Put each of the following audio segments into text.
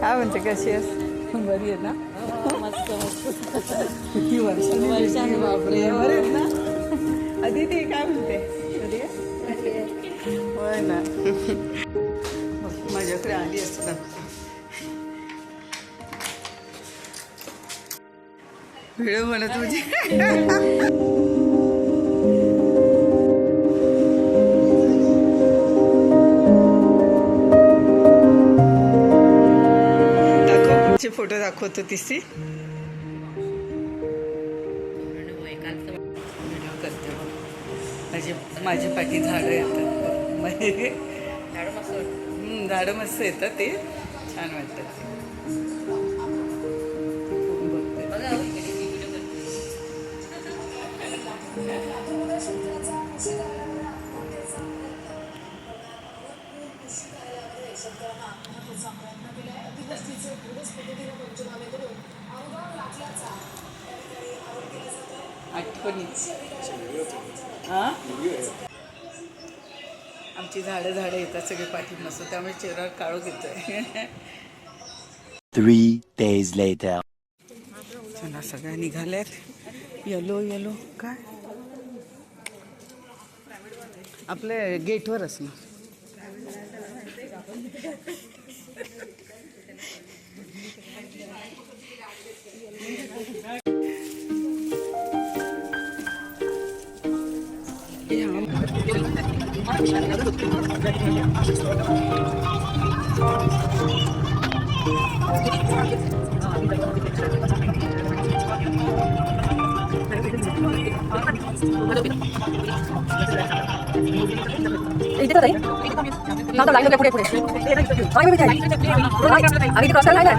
काय म्हणते कशी आहेस? बरी आहे ना? मस्त मस्त किती वर्षांनी वर्षांनी बापरे. बरे ना? अदिती काय म्हणते? बरी आहे? होय ना. माझ्याकडे आली असतात व्हिडिओ बनत म्हणजे. फोटो दाखवतो तिसी बघ. माझी माझी पाठी झाडं येतात म्हणजे हम्म, झाडं मस्त येतात ते. छान वाटतात. आठवणीच हा आमची झाडं झाडं येतात सगळे पाठी मस्त त्यामुळे चेहऱ्यावर काळो घेतोय Three days later. चला सगळ्या निघाल्यात. Yellow yellow. काय? आपल्या गेटवरच ना इथे ताई थांब लाईन पुढे पुढे मागे मी थांब आम्ही क्रॉस करायला आहे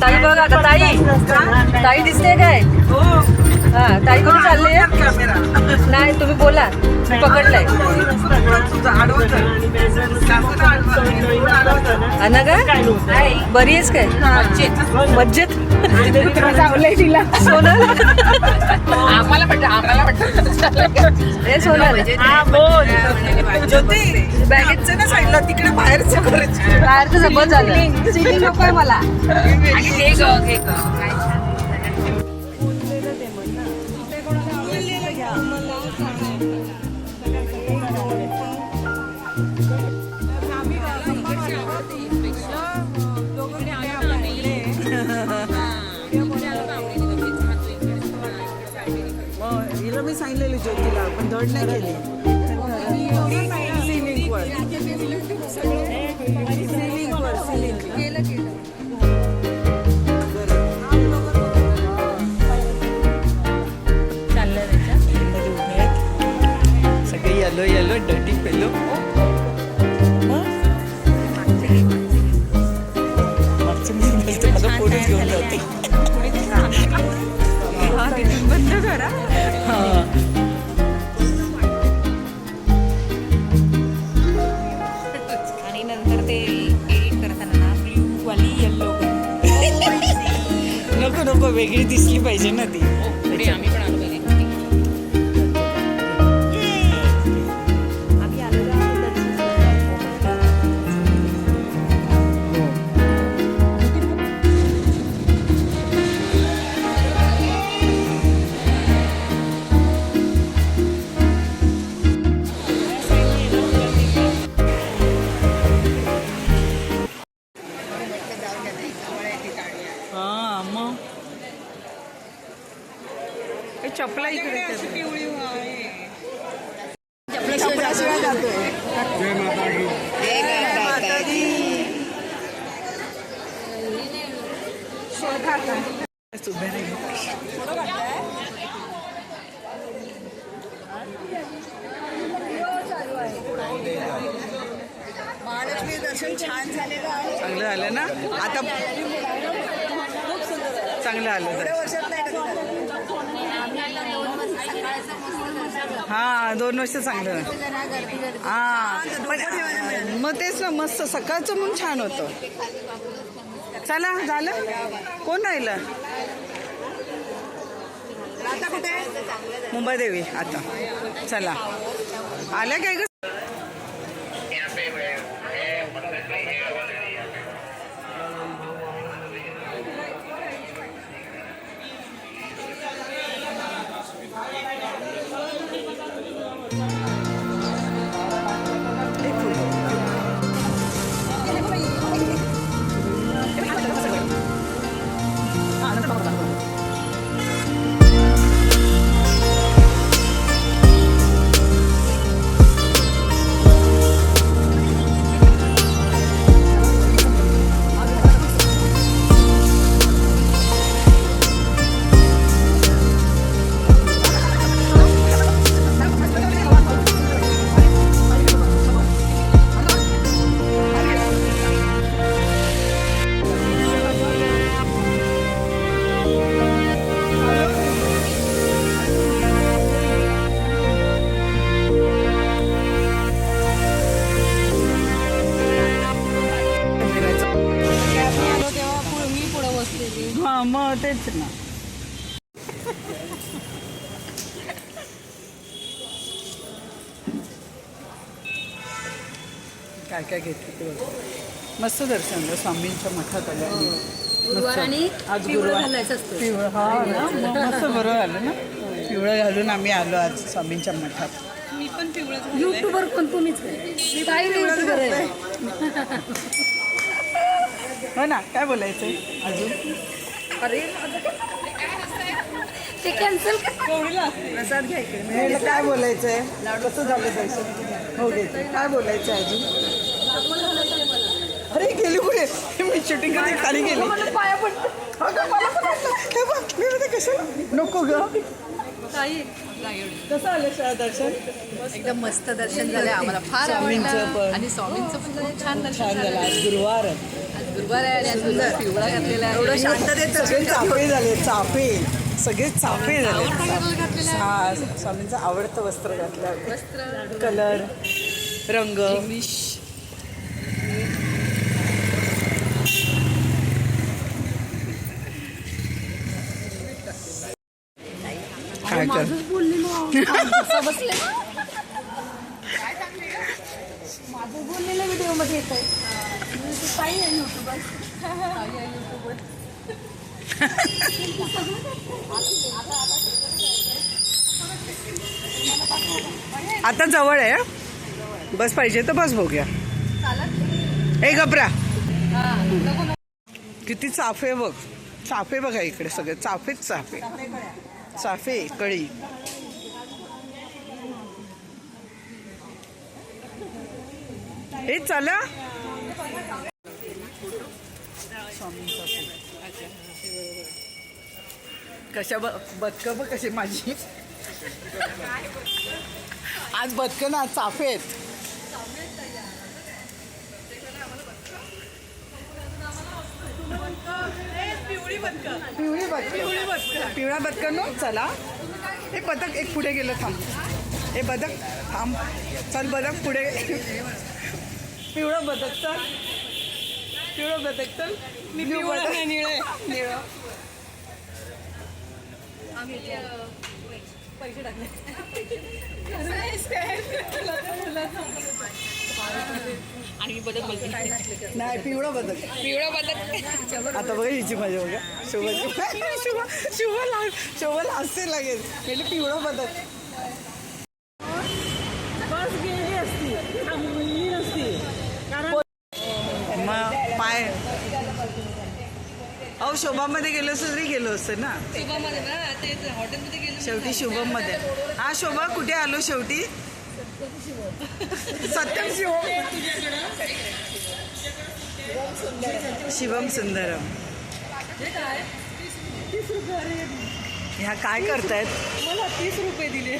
ताई बघ आता ताई. ताई दिसते काय? हा ताई कुठे चालली नाही तुम्ही बोला. पकडलाय. अना काय बरी आहेस काय? मज्जेत. सोनल आम्हाला वाटतं आम्हाला वाटतं ए सोनल ज्योती बॅगेटचं ना साईडला तिकडे बाहेरचं बाहेरचं जबत झालं. सिटिंग नकोय मला. हे हे मी सांगितलेली ज्योतीला पण धड नाही केली सिलिंग वर सिलिंग करा. हा आणि नंतर ते एडिट करताना ना ब्ल्यू वाली येल्लो नको नको वेगळी दिसली पाहिजे ना ती. मग हे चपला इकडे पिवळी राहिल्या. महालक्ष्मी दर्शन छान झालेलं आहे. चांगलं झालं ना? आता चांगलं आलं. हा दोन वर्ष चांगलं. हा. पण मग तेच ना मस्त. सकाळचं म्हणून छान होतं. चला झालं? कोण राहिलं? मुंबई देवी आता. चला. आल्या काय ग? हा काय काय घेतलं ते बघ. मस्त दर्शन झालं स्वामींच्या मठात आलं आम्ही. गुरुवार मस्त. आणि आज पिवळं गुरुवार. घालायचं असतं. पिवळं हा ना मग मस्त बरं झालं ना. पिवळं घालून आम्ही आलो आज स्वामींच्या मठात. युट्यूबर पण तुम्हीच ताई युट्यूबर आहे. हो ना काय बोलायचंय अजून? अरे ते कॅन्सल इकडे मी काय बोलायचंय कसं झालं दर्शन हो घेते काय बोलायचं अजून? अरे गेली पुढे मी शूटिंग कधी खाली गेली. हे बघ, मी म्हणते कशाला? नको ग. ताई. कसं आलं शाळा दर्शन? एकदम मस्त दर्शन झालं आम्हाला फार आवडलं. पण. आणि स्वामींचं पण झालं, छान दर्शन छान झालं. आज गुरुवार आहे. आज गुरुवार आहे आणि आज सुंदर. पिवळा घातलेला आहे. एवढं शांततेत सगळे चाफे झाले. चाफे. सगळे चाफे झाले. हा स्वामींचं आवडतं वस्त्र घातलं. वस्त्र. कलर. रंग. काय कर बोलली मग बसले माझं बोललेलं व्हिडिओमध्ये येत आहे ताई आहे युट्यूबर ताई आहे युट्यूबर. आता जवळ आहे? बस पाहिजे तर बस बघूया. ए गबरा किती चाफे बघ. चाफे बघा इकडे सगळे. चाफेच चाफे. चाफे कळी हे चला. कशा ब बदकं बघ कशी माझी. आज बदकं ना चाफे पिवळी बदक पिवळा बदक नो चला. हे बदक एक पुढे गेलं थांब. हे बदक थांब. चल बदक पुढे. पिवळं बदक चल. पिवळं बदक चल. मी पिवळं निळं निळं. आणि बदल नाही पिवळं बदक पिवळं बदल. आता बघा हिची मजा बघा. शुभ शुभ शुभ ला शुभ लाजते लागेल म्हणजे पिवळं बदक मग पाय अहो शोभामध्ये गेलो असतो तरी गेलो असतं ना. शुभमध्ये ना ते हॉटेलमध्ये गेलो. शेवटी शुभममध्ये हा शोभा कुठे आलो शेवटी? सत्यम शिवम. शिवम सुंदरम. ह्या काय करतायत? मला तीस रुपये दिले.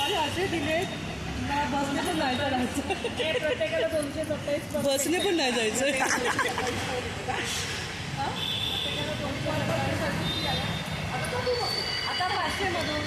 आणि असे दिले बसने पण नाही जायचं. आता पाचशे मधून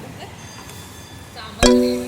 നമുക്ക് സാമ്പാർ